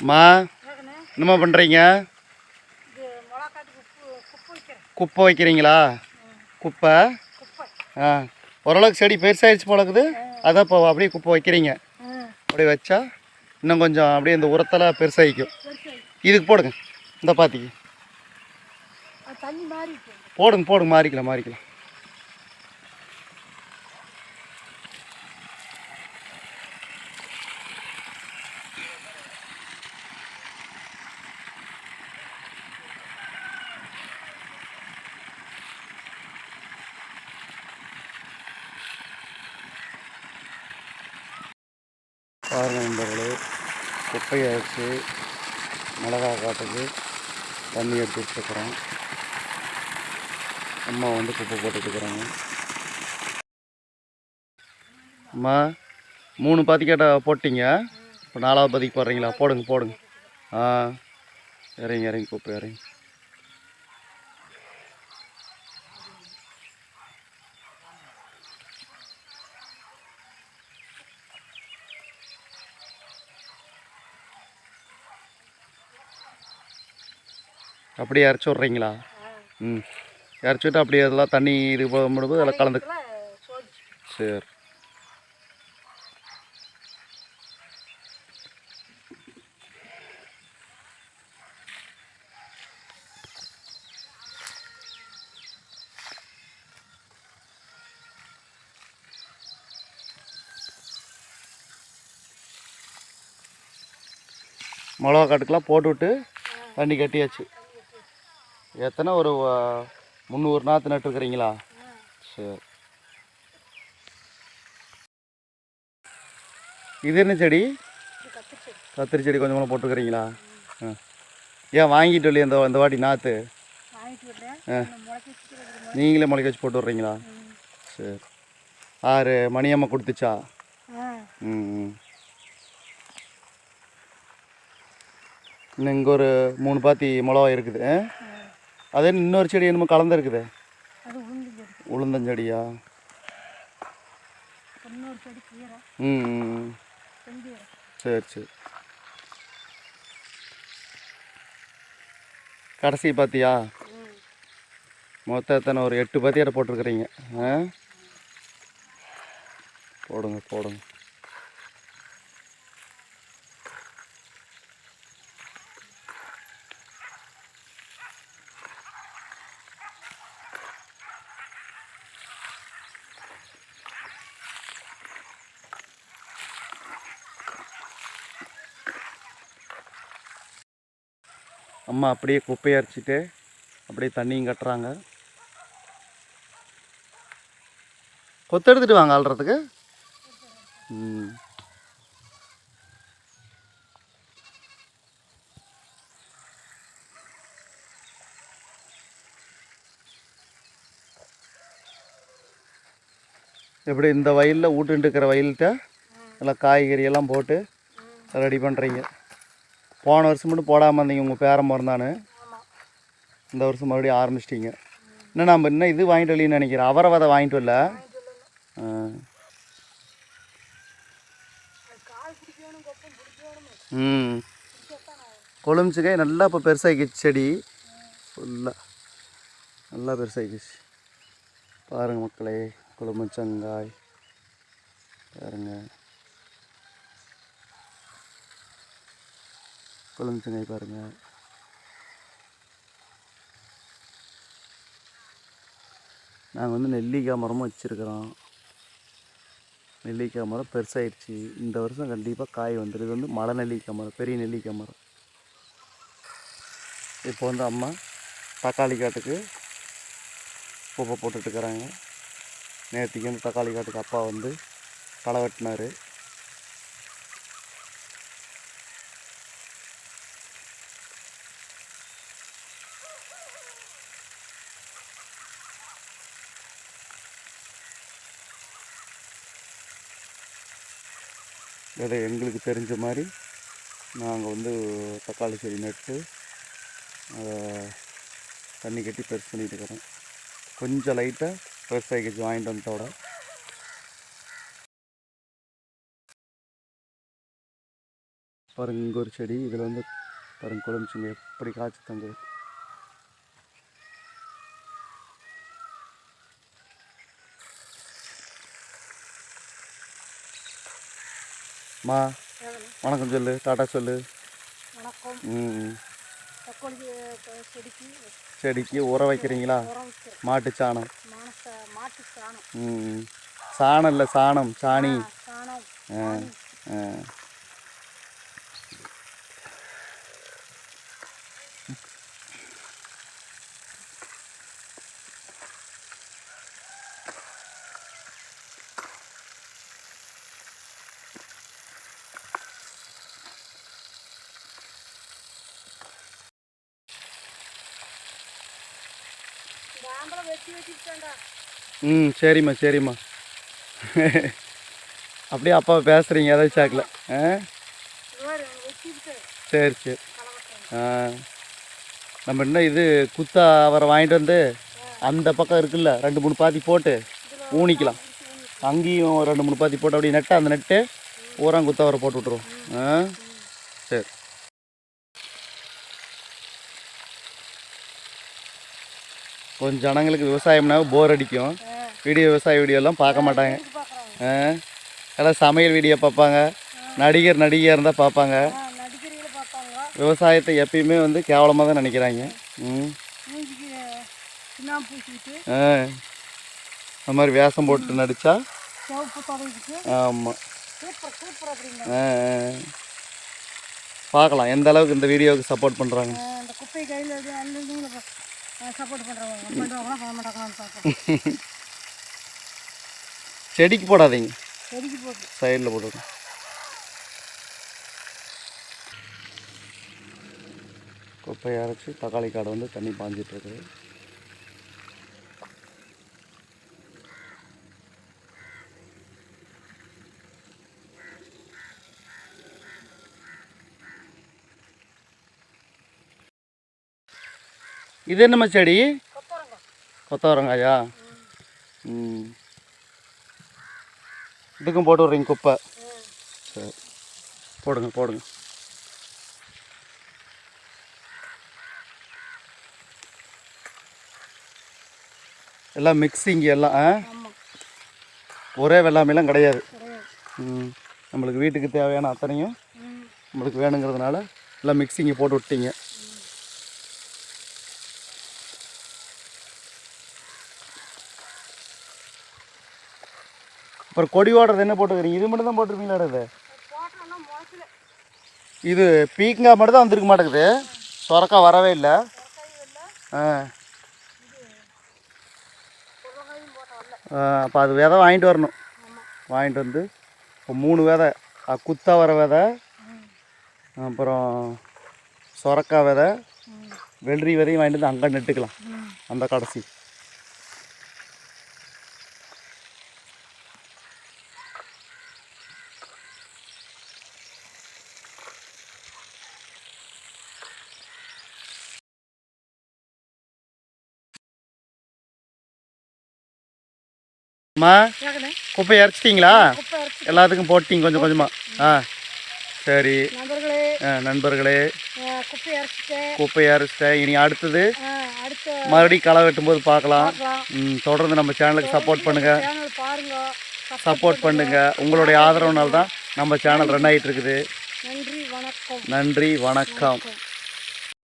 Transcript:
அம்மா என்னம்மா பண்ணுறீங்க குப்பை வைக்கிறீங்களா? குப்பை? ஆ ஓரளவுக்கு செடி பெருசாகிடுச்சு போலக்குது. அதான் இப்போ அப்படியே குப்பை வைக்கிறீங்க. அப்படியே வச்சா இன்னும் கொஞ்சம் அப்படியே இந்த உரத்தில் பெருசாகிக்கும். இதுக்கு போடுங்க. இந்த பாத்திக்கு. போடுங்க போடுங்க. மாறிக்கலாம் மாறிக்கலாம். பாருங்கள் நண்பர்களே. குப்பையை வச்சு மிளகா காட்டுக்கு தண்ணி எடுத்து வச்சுருக்குறோம். அம்மா வந்து குப்பை போட்டுட்டுருக்குறாங்க அம்மா மூணு பாத்திக்காட்டை போட்டிங்க. இப்போ நாலாவது பாத்திக்கு போடுறீங்களா? போடுங்க போடுங்க. ஆ இறங்கி இறங்கி குப்பை இறங்கி. அப்படியே இறச்சி விட்றீங்களா? ம். இறச்சி விட்டு அப்படியே அதெல்லாம் தண்ணி இது போகும்போது அதில் கலந்து சரி. மிளகா காட்டுக்கெலாம் போட்டுவிட்டு தண்ணி கட்டியாச்சு. எத்தனை ஒரு முந்நூறு நாற்று நட்டுருக்குறீங்களா? சரி. இது என்ன செடி? கத்திரி செடி கொஞ்சம் கொஞ்சம் போட்டுருக்குறீங்களா? ஆ. ஏன் வாங்கிட்டு இல்லையா இந்த இந்த வாட்டி நாற்று நீங்களே முளைக்க வச்சு போட்டு விட்றீங்களா? சரி. ஆறு மணியம்மா கொடுத்துச்சா? ம் ம். இன்னும் இங்கே ஒரு மூணு பாத்தி மிளகா இருக்குது. ஆ? அதே இன்னொரு செடி என்னமோ கலந்துருக்குது. உளுந்தஞ்செடியா ம் சரி சரி. கடைசி பாத்தியா? ம். மொத்தம் எத்தனை? ஒரு எட்டு பாத்தியாட்ட போட்டிருக்கிறீங்க. ஆ? போடுங்க போடுங்க. அம்மா அப்படியே குப்பையை அரைச்சிட்டு அப்படியே தண்ணியும் கட்டுறாங்க. கொத்து எடுத்துட்டு வாங்க ஆள்றதுக்கு. எப்படி இந்த வயலில் வீட்டுட்டு இருக்கிற வயல்கிட்ட நல்லா காய்கறி எல்லாம் போட்டு ரெடி பண்ணுறீங்க போன வருஷம் மட்டும் போடாமல் இருந்தீங்க உங்கள் பேரம் பிறந்தானு இந்த வருஷம் மறுபடியும் ஆரம்பிச்சிட்டிங்க. இன்னும் நம்ம இன்னும் இது வாங்கிட்டு வரலன்னு நினைக்கிறேன். அவரை விதை வாங்கிட்டு வரல. ம். கொழுமிச்சுக்காய் நல்லா இப்போ பெருசாகிடுச்சு செடி. ஃபுல்லாக நல்லா பெருசாகிடுச்சு பாருங்கள் மக்களே கொழுமிச்சங்காய் பாருங்க. கொழுமிச்சங்காய் பாருங்கள் நாங்கள் வந்து நெல்லிக்காய் மரமும் வச்சுருக்குறோம். நெல்லிக்காய் மரம் பெருசாகிடுச்சு இந்த வருஷம் கண்டிப்பாக காய் வந்துடும் இது வந்து மலை நெல்லிக்காய் மரம் பெரிய நெல்லிக்காய் மரம். இப்போ வந்து அம்மா தக்காளி காட்டுக்கு குப்பை போட்டுட்ருக்குறாங்க நேற்றுக்கு வந்து தக்காளி காட்டுக்கு அப்பா வந்து களை வெட்டினார். இதை எங்களுக்கு தெரிஞ்ச மாதிரி நாங்கள் வந்து தக்காளி செடி நட்டு அதை தண்ணி கட்டி பெருசு பண்ணிகிட்டு இருக்கிறோம். கொஞ்சம் லைட்டாக விவசாயிக்கு வாங்கிட்டு வந்ததோட பாருங்க இங்கே ஒரு செடி இதில் வந்து பாருங்க கொழுமிச்சுங்க எப்படி காய்ச்சி தங்குது மா வணக்கம் சொல்லு டாட்டா சொல்லு. வணக்கம். செடிக்கு. உரம் வைக்கிறீங்களா? மாட்டு சாணம். சாணம். ம் ம். சாணம் இல்லை சாணம் சாணி. ஆ, ஆ. ம் சரிம்மா சரிம்மா அப்படியே அப்பா பேசுகிறீங்க ஏதாச்சும் ஆக்கல ஆ சரி சரி ஆ நம்ம என்ன இது குத்தா அவரை வாங்கிட்டு வந்து அந்த பக்கம் இருக்குல்ல ரெண்டு மூணு பாத்தி போட்டு ஊனிக்கலாம் அங்கேயும் ரெண்டு மூணு பாத்தி போட்டு அப்படியே நட்டு அந்த நட்டு ஊரம் குத்தவரை போட்டு விட்ருவோம் ஆ சரி கொஞ்சம் ஜனங்களுக்கு விவசாயம்னா போர் அடிக்கும். வீடியோ விவசாய வீடியோலாம் பார்க்க மாட்டாங்க. எல்லாம் சமையல் வீடியோ பார்ப்பாங்க. நடிகர் நடிகையாக இருந்தால் பார்ப்பாங்க. விவசாயத்தை எப்பயுமே வந்து கேவலமாக தான் நினைக்கிறாங்க. ம். ஆ. அந்த மாதிரி வேஷம் போட்டு நடித்தா ஆமாம் பார்க்கலாம். எந்த அளவுக்கு இந்த வீடியோவுக்கு சப்போர்ட் பண்ணுறாங்க சப்போர்ட் பண்ணுறவங்க பண்ணுவாங்களா பண்ண மாட்டாங்களான்னு பார்ப்போம் செடிக்கு போடாதீங்க. செடிக்கு போட்டு. சைடில் போட்டுவிடும் குப்பையை அரைச்சி தக்காளி காடை வந்து தண்ணி பாஞ்சிட்டு இது என்னம்மா செடி? கொத்தவரங்காயா? ம். இதுக்கும் போட்டு விட்றீங்க குப்பை. சரி. போடுங்க போடுங்க. எல்லாம் மிக்சிங் எல்லாம் ஆ? ஒரே வெள்ளாமைலாம் கிடையாது. ம். நம்மளுக்கு வீட்டுக்கு தேவையான அத்தனையும் நம்மளுக்கு வேணுங்கிறதுனால எல்லாம் மிக்சிங்கை போட்டு விட்டீங்க. அப்புறம் கொடி ஓடுறது என்ன போட்டுக்கிறீங்க? இது மட்டும் தான் போட்டிருப்பீங்களா இது? இது பீக்கங்காய் மட்டும் தான் வந்திருக்க மாட்டேங்குது. சொரக்காய் வரவே இல்லை. ஆ. அப்போ அது விதை வாங்கிட்டு வரணும். வாங்கிட்டு வந்து இப்போ மூணு விதை. குத்தா வர விதை. அப்புறம் சொரக்காய் விதை. வெள்ளரி விதையும் வாங்கிட்டு வந்து அங்கே நட்டுக்கலாம். அந்த கடைசி. அம்மா இறச்சிட்டிங்களா குப்பை அரைச்சி எல்லாத்துக்கும் போட்டிங்க கொஞ்சம் கொஞ்சமாக ஆ சரி. நண்பர்களே. ஆ, நண்பர்களே. அஹ் குப்பை அரைச்சிட்டேன். இனி அடுத்தது மறுபடியும் களை வெட்டும்போது பார்க்கலாம். ம், தொடர்ந்து நம்ம சேனலுக்கு சப்போர்ட் பண்ணுங்கள் சப்போர்ட் பண்ணுங்கள் உங்களுடைய ஆதரவுனால தான் நம்ம சேனல் ரன் ஆகிட்டு இருக்குது. நன்றி. வணக்கம்.